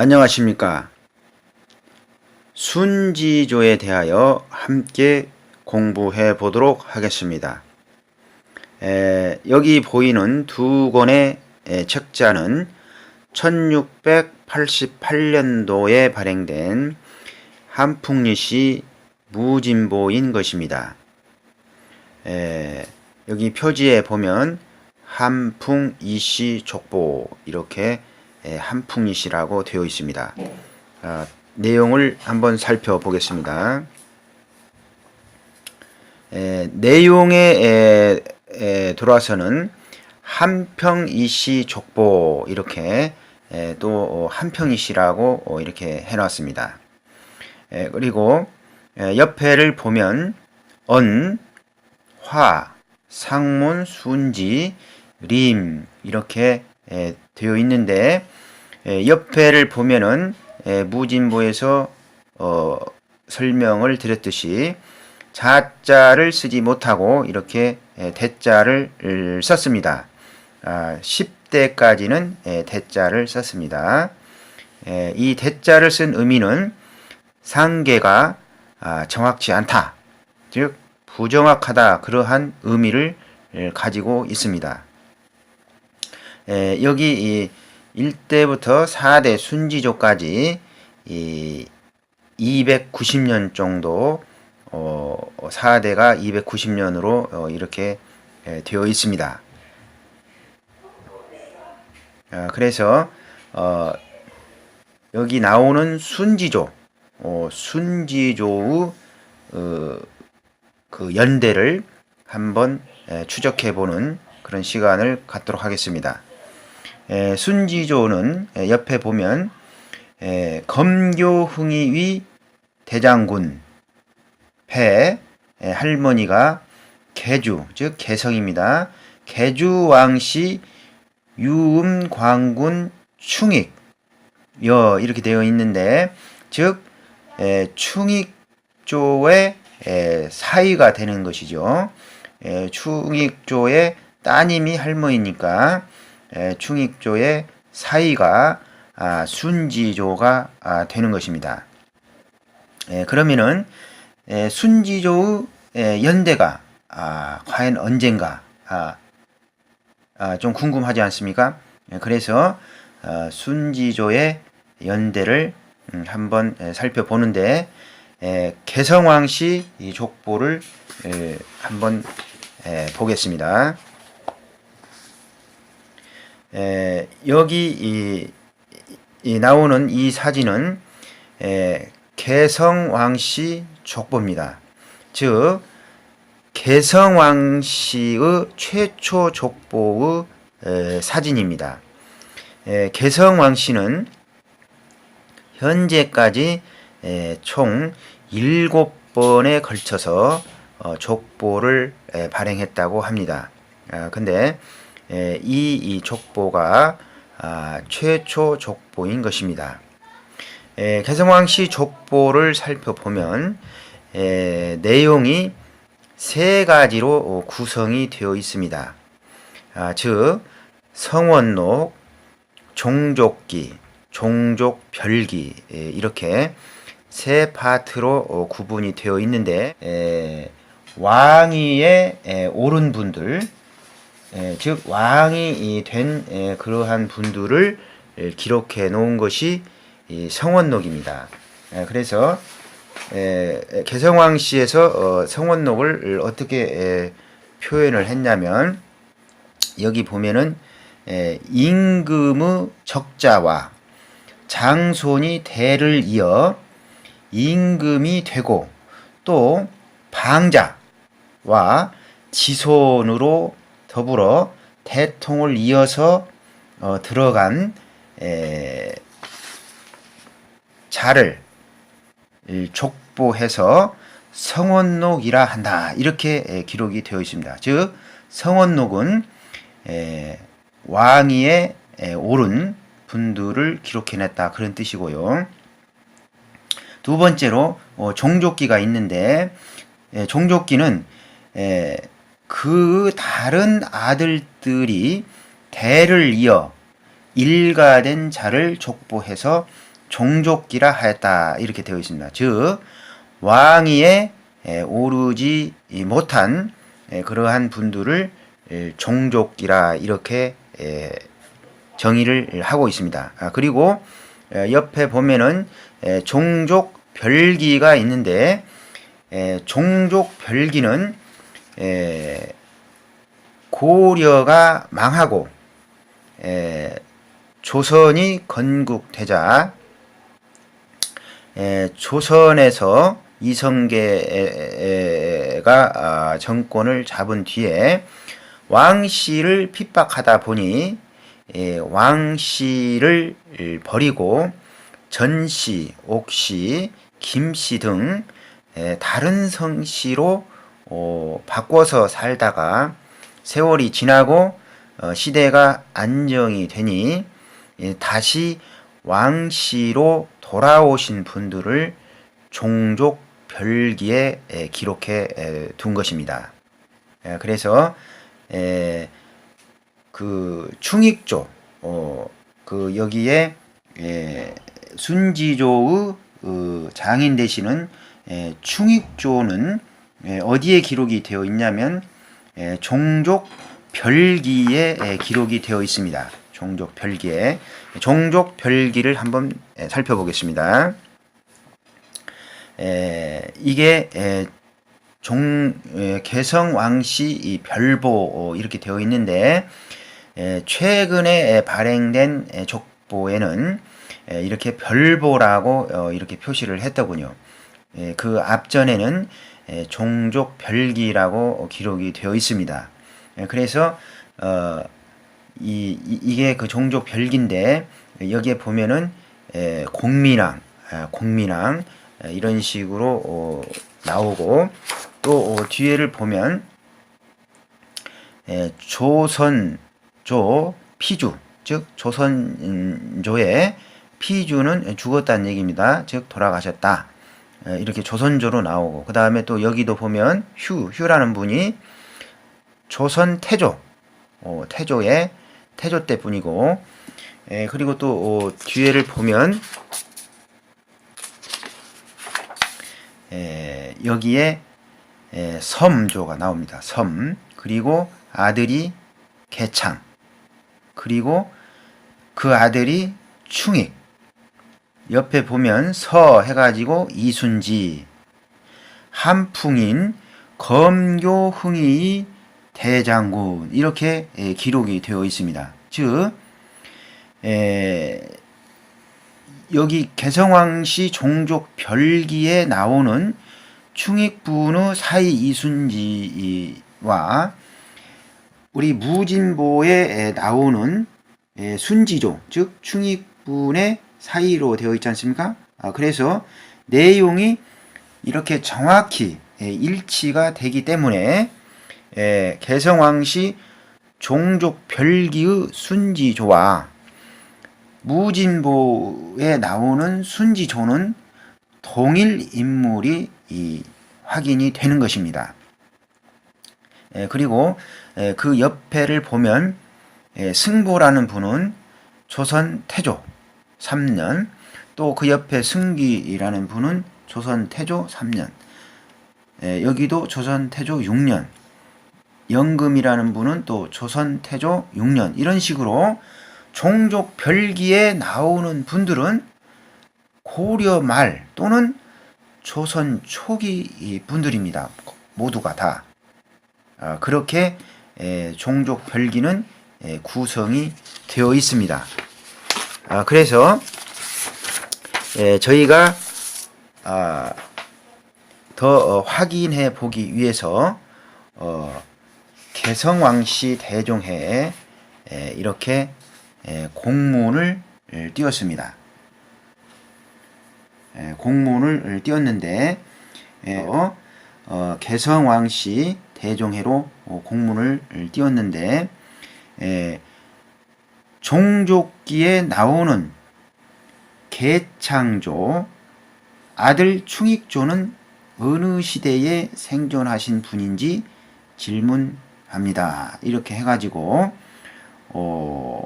안녕하십니까. 순지조에 대하여 함께 공부해 보도록 하겠습니다. 에, 여기 보이는 두 권의 에, 책자는 1688년도에 발행된 한풍리시 무진보인 것입니다. 에, 여기 표지에 보면 한풍이시 족보 이렇게 에, 한풍이시라고 되어 있습니다. 아, 내용을 한번 살펴보겠습니다. 에, 내용에 에, 에, 들어와서는 한평이시 족보 이렇게 에, 또 한평이시라고 어, 이렇게 해놨습니다. 에, 그리고 에, 옆에를 보면 언, 화, 상문, 순지, 림 이렇게 에, 되어 있는데 에, 옆에를 보면은 에, 무진보에서 어, 설명을 드렸듯이 자자를 쓰지 못하고 이렇게 에, 대자를 을, 썼습니다. 아, 10대까지는 에, 대자를 썼습니다. 에, 이 대자를 쓴 의미는 상계가 아, 정확치 않다. 즉 부정확하다 그러한 의미를 에, 가지고 있습니다. 에, 여기 이 1대부터 4대 순지조까지 이 290년 정도 어, 4대가 290년으로 어, 이렇게 에, 되어 있습니다. 아, 그래서 어, 여기 나오는 순지조, 어, 순지조의 어, 그 연대를 한번 에, 추적해 보는 그런 시간을 갖도록 하겠습니다. 에, 순지조는 에, 옆에 보면 에, 검교흥이위 대장군 폐 에, 할머니가 개주 즉 개성입니다. 개주왕씨 유음광군 충익 여 이렇게 되어 있는데 즉 에, 충익조의 에, 사위가 되는 것이죠. 에, 충익조의 따님이 할머니니까 에, 충익조의 사위가 아, 순지조가 아, 되는 것입니다. 에, 그러면은 에, 순지조의 에, 연대가 아, 과연 언젠가 좀 궁금하지 않습니까? 예, 그래서 어, 순지조의 연대를 음, 한번 에, 살펴보는데 이 족보를 에, 한번 에, 보겠습니다. 에, 여기 이, 이 나오는 이 사진은 에, 개성왕씨 족보입니다. 즉 개성왕씨의 최초 족보의 에, 사진입니다. 에, 개성왕씨는 현재까지 에, 총 7번에 걸쳐서 어, 족보를 에, 발행했다고 합니다. 아, 근데 에, 이, 이 족보가 아, 최초 족보인 것입니다. 에, 개성왕씨 족보를 살펴보면 에, 내용이 세 가지로 어, 구성이 되어 있습니다. 아, 즉 성원록, 종족기, 종족별기 에, 이렇게 세 파트로 어, 구분이 되어 있는데 에, 왕위에 에, 오른 분들, 에, 즉 왕이 된 에, 그러한 분들을 에, 기록해 놓은 것이 이 성원록입니다. 에, 그래서 에, 에, 개성왕씨에서 어, 성원록을 어떻게 에, 표현을 했냐면 여기 보면은 에, 임금의 적자와 장손이 대를 이어 임금이 되고 또 방자와 지손으로 더불어 대통을 이어서 어, 들어간 에, 자를 족보해서 성원록이라 한다. 이렇게 에, 기록이 되어 있습니다. 즉 성원록은 에, 왕위에 에, 오른 분들을 기록해냈다 그런 뜻이고요. 두 번째로 어, 종족기가 있는데 에, 종족기는 에, 그 다른 아들들이 대를 이어 일가된 자를 족보해서 종족기라 하였다 이렇게 되어 있습니다. 즉 왕위에 에, 오르지 못한 에, 그러한 분들을 에, 종족기라 이렇게 에, 정의를 하고 있습니다. 아, 그리고 에, 옆에 보면은 에, 종족 별기가 있는데 에, 종족 별기는 에, 고려가 망하고 에, 조선이 건국되자 에, 조선에서 이성계가 아, 정권을 잡은 뒤에 왕씨를 핍박하다 보니 에, 왕씨를 버리고 전씨, 옥씨, 김씨 등 에, 다른 성씨로 어, 바꿔서 살다가 세월이 지나고 어, 시대가 안정이 되니 예, 다시 왕씨로 돌아오신 분들을 종족 별기에 에, 기록해 에, 둔 것입니다. 에, 그래서 에, 그 충익조 어, 그 여기에 에, 순지조의 어, 장인 되시는 에, 충익조는 에, 어디에 기록이 되어 있냐면 에, 종족 별기에 에, 기록이 되어 있습니다. 종족 별기에 종족 별기를 한번 에, 살펴보겠습니다. 에, 이게 에, 종 에, 개성 왕씨 이 별보 어, 이렇게 되어 있는데 에, 최근에 에, 발행된 에, 족보에는 에, 이렇게 별보라고 어, 이렇게 표시를 했더군요. 에, 그 앞전에는 에, 종족 별기라고 기록이 되어 있습니다. 에, 그래서 어, 이, 이, 이게 그 종족 별기인데 여기에 보면은 에, 공민왕, 아, 공민왕 에, 이런 식으로 어, 나오고 또 어, 뒤에를 보면 에, 조선조 피주 즉 조선조의 피주는 죽었다는 얘기입니다. 즉 돌아가셨다. 에, 이렇게 조선조로 나오고 그 다음에 또 여기도 보면 휴 휴라는 분이 조선 태조 어, 태조의 태조 때뿐이고 에, 그리고 또 어, 뒤에를 보면 에, 여기에 에, 섬조가 나옵니다. 섬. 그리고 아들이 개창. 그리고 그 아들이 충익 옆에 보면 서 해가지고 이순지 한풍인 검교흥이 대장군 이렇게 에, 기록이 되어 있습니다. 즉 에, 여기 개성왕씨 종족 별기에 나오는 충익분의 사이 이순지와 우리 무진보에 나오는 순지조 즉 충익분의 사이로 되어 있지 않습니까? 아, 그래서 내용이 이렇게 정확히 일치가 되기 때문에 개성왕씨 종족 별기의 순지조와 무진보에 나오는 순지조는 동일 인물이 이 확인이 되는 것입니다. 에, 그리고 에, 그 옆에를 보면 에, 승보라는 분은 조선 태조 3년 또 그 옆에 승기라는 분은 조선 태조 3년 여기도 조선 태조 6년 영금이라는 분은 또 조선 태조 6년 이런 식으로 종족 별기에 나오는 분들은 고려 말 또는 조선 초기 분들입니다. 모두가 다 아, 그렇게 종족 별기는 구성이 되어 있습니다. 아, 그래서 저희가 아, 더 어, 확인해 보기 위해서 어, 개성왕씨 대종회에 이렇게 공문을 띄웠습니다. 공문을 띄웠는데 어, 어, 개성왕씨 대종회로 어, 공문을 띄웠는데 종족기에 나오는 개창조 아들 충익조는 어느 시대에 생존하신 분인지 질문합니다. 이렇게 해가지고 어,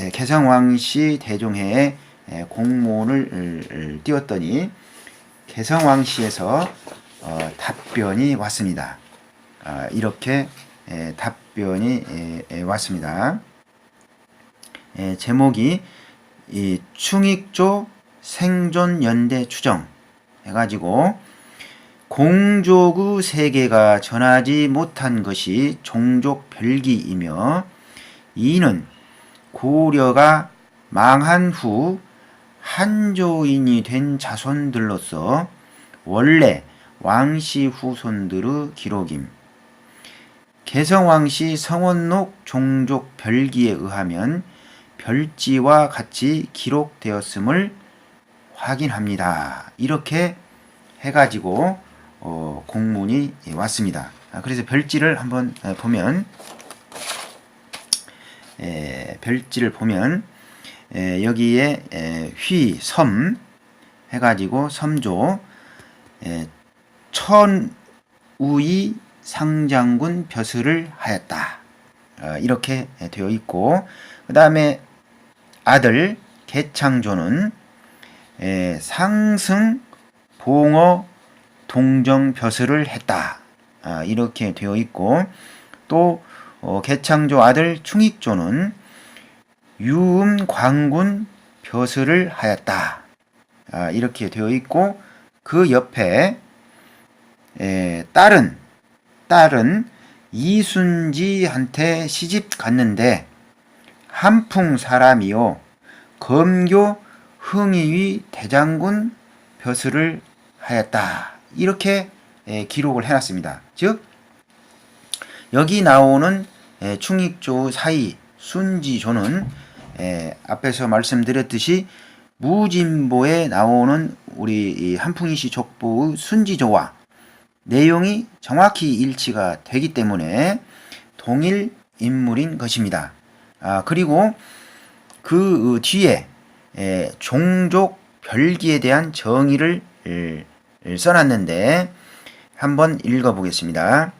예, 개성왕씨 대종회에 에, 공문을 띄웠더니 개성왕씨에서 어, 답변이 왔습니다. 아, 이렇게 에, 답변이 에, 에, 왔습니다. 에, 제목이 이 충익조 생존 연대 추정 해가지고 공조구 세계가 전하지 못한 것이 종족 별기이며 이는 고려가 망한 후 한조인이 된 자손들로서 원래 왕씨 후손들의 기록임. 개성왕씨 성원록 종족 별기에 의하면 별지와 같이 기록되었음을 확인합니다. 이렇게 해가지고 어, 공문이 왔습니다. 아, 그래서 별지를 한번 에, 보면 에, 별지를 보면 에, 여기에 에, 휘, 섬 해가지고 섬조 에, 천우이 상장군 벼슬을 하였다. 어, 이렇게 되어 있고 그 다음에 아들 개창조는 에, 상승 봉어 동정 벼슬을 했다. 아, 이렇게 되어 있고 또 어, 개창조 아들 충익조는 유음 광군 벼슬을 하였다. 아, 이렇게 되어 있고 그 옆에 에, 딸은 딸은 이순지한테 시집 갔는데 한풍 사람이요 검교 흥의위 대장군 벼슬을 하였다. 이렇게 에, 기록을 해놨습니다. 즉 여기 나오는 에, 충익조 사이 순지조는 에, 앞에서 말씀드렸듯이 무진보에 나오는 우리 이 한풍이시 족보의 순지조와 내용이 정확히 일치가 되기 때문에 동일 인물인 것입니다. 아, 그리고 그 뒤에 에, 종족 별기에 대한 정의를 써놨는데 한번 읽어보겠습니다.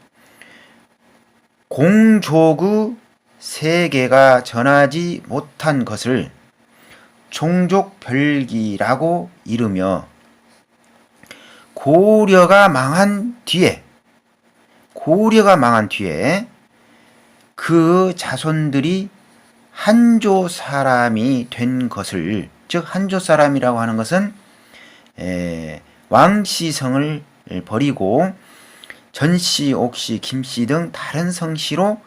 공조구 세계가 전하지 못한 것을 종족 별기라고 이르며 고려가 망한 뒤에 고려가 망한 뒤에 그 자손들이 한조 사람이 된 것을 즉 한조 사람이라고 하는 것은 에, 왕씨성을 버리고 전씨, 옥씨, 김씨 등 다른 성씨로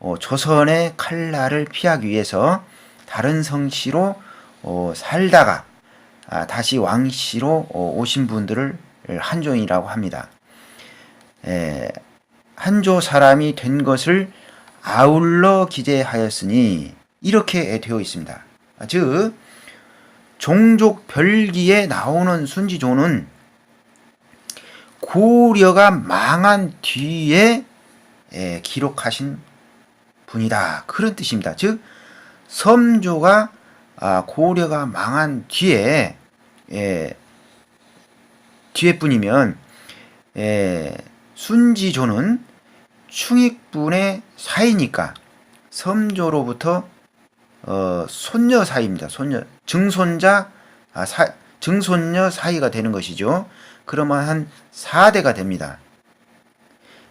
어, 조선의 칼날을 피하기 위해서 다른 성씨로 어, 살다가 아, 다시 왕씨로 어, 오신 분들을 한조인이라고 합니다. 에, 한조 사람이 된 것을 아울러 기재하였으니 이렇게 되어 있습니다. 즉 종족 별기에 나오는 순지조는 고려가 망한 뒤에 에, 기록하신 분이다. 그런 뜻입니다. 즉 섬조가 아, 고려가 망한 뒤에 에, 뒤에 뿐이면 에, 순지조는 충익분의 사이니까 섬조로부터 어, 손녀 사이입니다. 손녀 증손자 아, 사, 증손녀 사이가 되는 것이죠. 그러면 한 4대가 됩니다.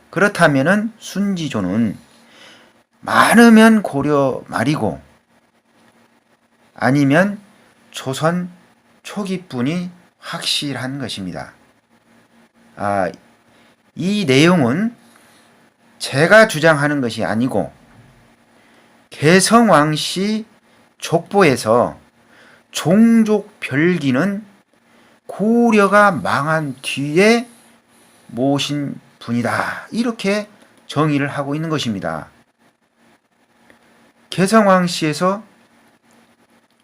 그렇다면은 순지조는 많으면 고려 말이고 아니면 조선 초기뿐이 확실한 것입니다. 아, 이 내용은 제가 주장하는 것이 아니고 개성왕씨 족보에서 종족 별기는 고려가 망한 뒤에 모신 분이다. 이렇게 정의를 하고 있는 것입니다. 개성왕씨에서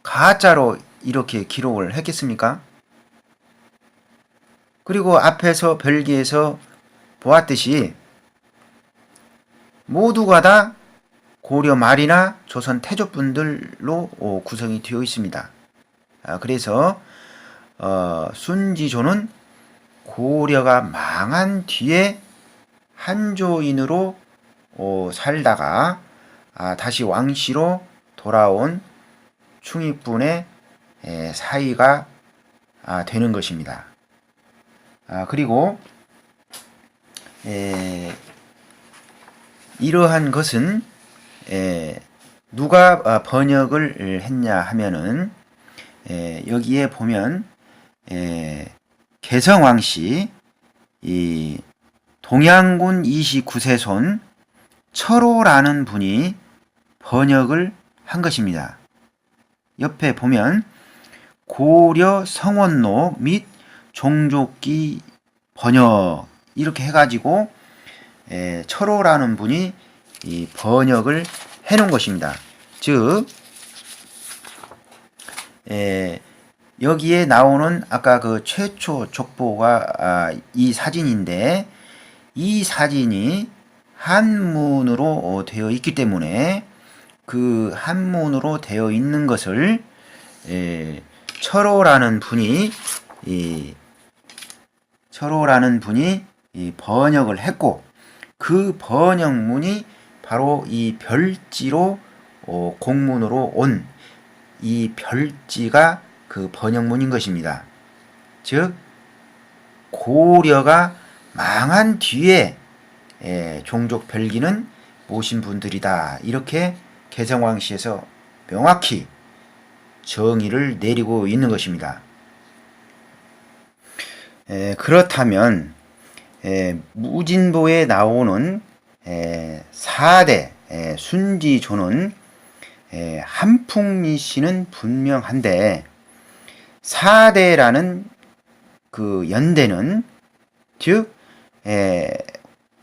가짜로 이렇게 기록을 했겠습니까? 그리고 앞에서 별기에서 보았듯이 모두가 다 고려 말이나 조선 태조분들로 구성이 되어 있습니다. 아, 그래서 어, 순지조는 고려가 망한 뒤에 한조인으로 어, 살다가 아, 다시 왕씨로 돌아온 충익분의 에, 사이가 아, 되는 것입니다. 아, 그리고 에, 이러한 것은 에, 누가 아, 번역을 했냐 하면은 에, 여기에 보면 에, 개성왕씨 이 동양군 29세손 철호라는 분이 번역을 한 것입니다. 옆에 보면 고려 성원록 및 종족기 번역 이렇게 해가지고 에, 철호라는 분이 이 번역을 해 놓은 것입니다. 즉 에, 여기에 나오는 아까 그 최초 족보가 아, 이 사진인데 이 사진이 한문으로 어, 되어 있기 때문에 그 한문으로 되어 있는 것을 에, 철호라는 분이 이 철호라는 분이 이 번역을 했고 그 번역문이 바로 이 별지로 어, 공문으로 온 이 별지가 그 번역문인 것입니다. 즉 고려가 망한 뒤에 예, 종족 별기는 모신 분들이다. 이렇게 개성왕시에서 명확히 정의를 내리고 있는 것입니다. 에, 그렇다면 에, 무진보에 나오는 에, 4대 에, 순지조는 에, 한풍리 씨는 분명한데 4대라는 그 연대는 즉 에,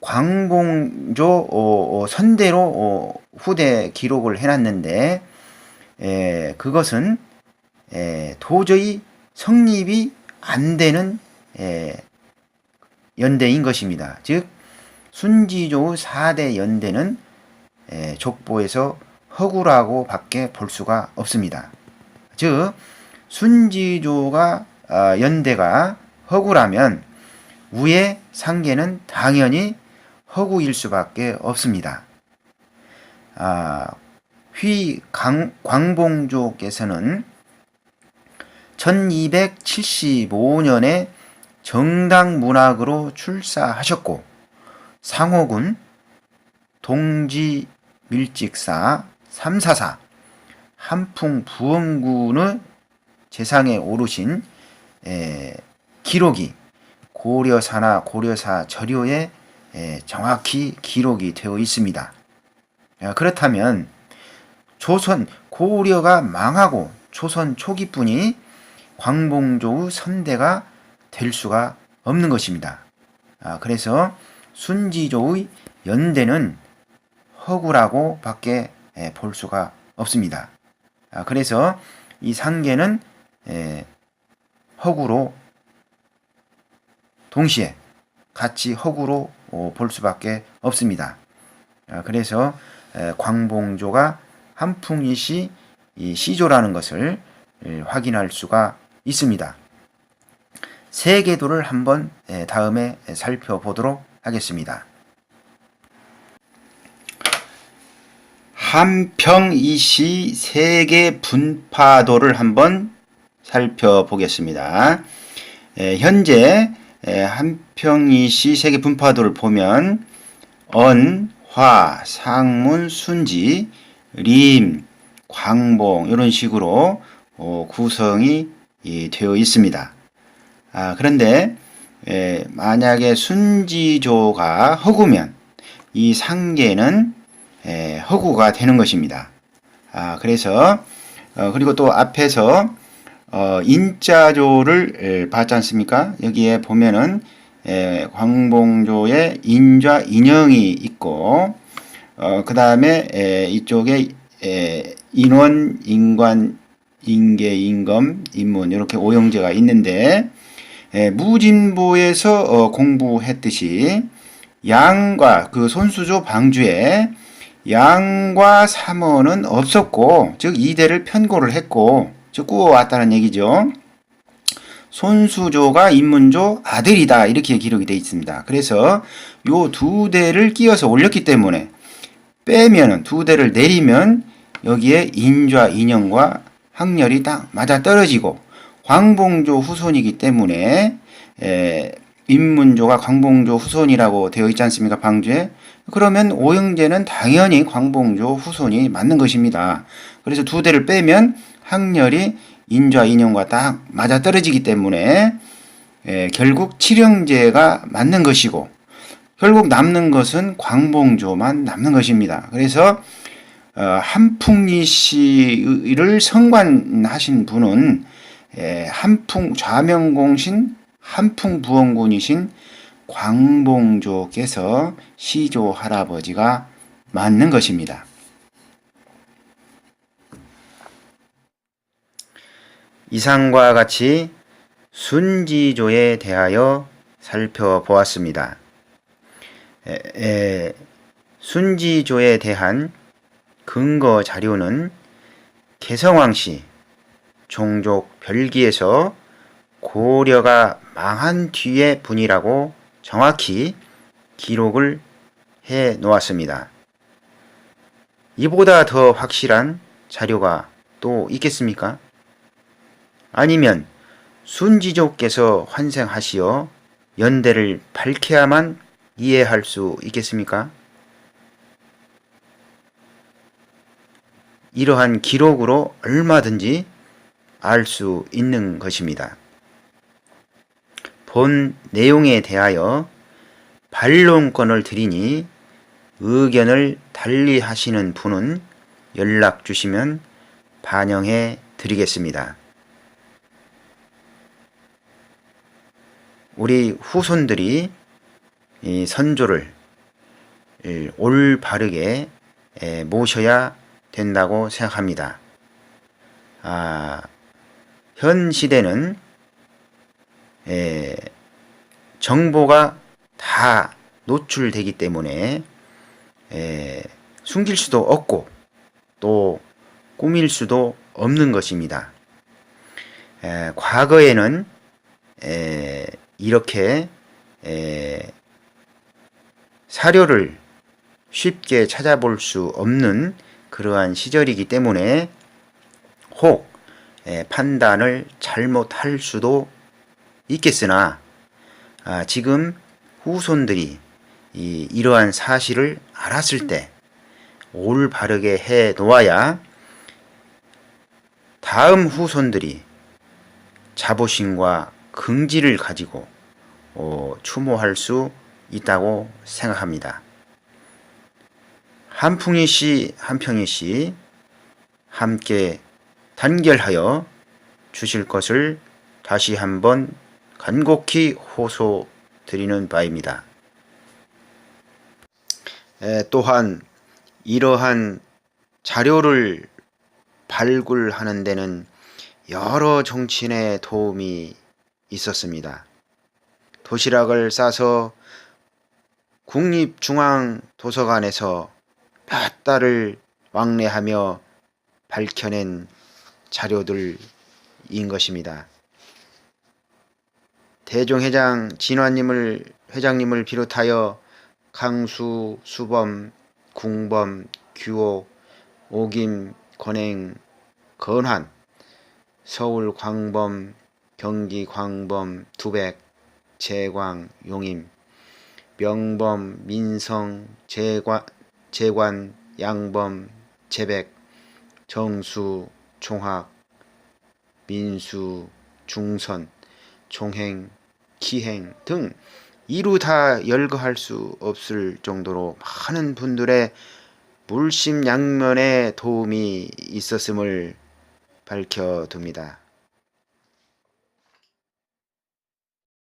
광봉조 어, 어, 선대로 어, 후대 기록을 해놨는데 에, 그것은 에, 도저히 성립이 안 되는 에, 연대인 것입니다. 즉 순지조 4대 연대는 에, 족보에서 허구라고 밖에 볼 수가 없습니다. 즉 순지조가 아, 연대가 허구라면 위의 상계는 당연히 허구일 수밖에 없습니다. 아, 휘 강, 광봉조께서는 1275년에 정당 문학으로 출사하셨고 상호군 동지 밀직사 344 한풍 부엄군의 재상에 오르신 에, 기록이 고려사나 고려사 저료에 에, 정확히 기록이 되어 있습니다. 야, 그렇다면 조선 고려가 망하고 조선 초기뿐이 광봉조의 선대가 될 수가 없는 것입니다. 아, 그래서 순지조의 연대는 허구라고 밖에 에, 볼 수가 없습니다. 아, 그래서 이 상계는 에, 허구로 동시에 같이 허구로 어, 볼 수밖에 없습니다. 아, 그래서 에, 광봉조가 한풍이시 이 시조라는 것을 에, 확인할 수가 있습니다. 세계도를 한번 에, 다음에 살펴보도록 하겠습니다. 한평이시 세계 분파도를 한번 살펴보겠습니다. 에, 현재 에, 한평이시 세계 분파도를 보면 언, 화, 상문, 순지, 림, 광봉 이런 식으로 어, 구성이 이, 되어 있습니다. 아, 그런데 에, 만약에 순지조가 허구면 이 상계는 에, 허구가 되는 것입니다. 아, 그래서 어, 그리고 또 앞에서 어, 인자조를 에, 봤지 않습니까? 여기에 보면은 에, 광봉조에 인좌 인형이 있고 어, 그 다음에 이쪽에 에, 인원, 인관, 인계, 인검, 인문 이렇게 오형제가 있는데 에, 무진보에서 어, 공부했듯이 양과 그 손수조 방주에 양과 삼원은 없었고 즉 이대를 편고를 했고 즉 꾸어왔다는 얘기죠. 손수조가 인문조 아들이다 이렇게 기록이 되어 있습니다. 그래서 요 두 대를 끼워서 올렸기 때문에 빼면은 두 대를 내리면 여기에 인좌 인형과 학렬이 딱 맞아 떨어지고 광봉조 후손이기 때문에 에, 인문조가 광봉조 후손이라고 되어 있지 않습니까? 방주에. 그러면 오영재는 당연히 광봉조 후손이 맞는 것입니다. 그래서 두 대를 빼면 학렬이 인좌 인용과 딱 맞아 떨어지기 때문에 에, 결국 칠형제가 맞는 것이고 결국 남는 것은 광봉조만 남는 것입니다. 그래서 어, 한풍리 씨를 성관하신 분은 에, 한풍 좌명공신 한풍부원군이신 광봉조께서 시조 할아버지가 맞는 것입니다. 이상과 같이 순지조에 대하여 살펴보았습니다. 에, 에, 순지조에 대한 근거 자료는 개성왕씨 종족 별기에서 고려가 망한 뒤의 분이라고 정확히 기록을 해 놓았습니다. 이보다 더 확실한 자료가 또 있겠습니까? 아니면 순지족께서 환생하시어 연대를 밝혀야만 이해할 수 있겠습니까? 이러한 기록으로 얼마든지 알 수 있는 것입니다. 본 내용에 대하여 반론권을 드리니 의견을 달리 하시는 분은 연락 주시면 반영해 드리겠습니다. 우리 후손들이 이 선조를 올바르게 모셔야 된다고 생각합니다. 아, 현 시대는 에, 정보가 다 노출되기 때문에 에, 숨길 수도 없고 또 꾸밀 수도 없는 것입니다. 에, 과거에는 에, 이렇게 에, 사료를 쉽게 찾아볼 수 없는 그러한 시절이기 때문에 혹 에, 판단을 잘못할 수도 있겠으나 아, 지금 후손들이 이, 이러한 사실을 알았을 때 올바르게 해 놓아야 다음 후손들이 자부심과 긍지를 가지고 어, 추모할 수 있다고 생각합니다. 한풍희 씨, 한평희 씨 함께 단결하여 주실 것을 다시 한번 간곡히 호소드리는 바입니다. 에, 또한 이러한 자료를 발굴하는 데는 여러 정치인의 도움이 있었습니다. 도시락을 싸서 국립중앙도서관에서 몇 달을 왕래하며 밝혀낸 자료들인 것입니다. 대종회장 진화님을 회장님을 비롯하여 강수, 수범, 궁범, 규옥, 오김, 권행, 건환, 서울 광범, 경기 광범, 두백, 재광, 용임, 명범, 민성, 재관, 재관, 양범, 재백, 정수, 총학, 민수, 중선, 종행, 기행 등 이루 다 열거할 수 없을 정도로 많은 분들의 물심양면의 도움이 있었음을 밝혀둡니다.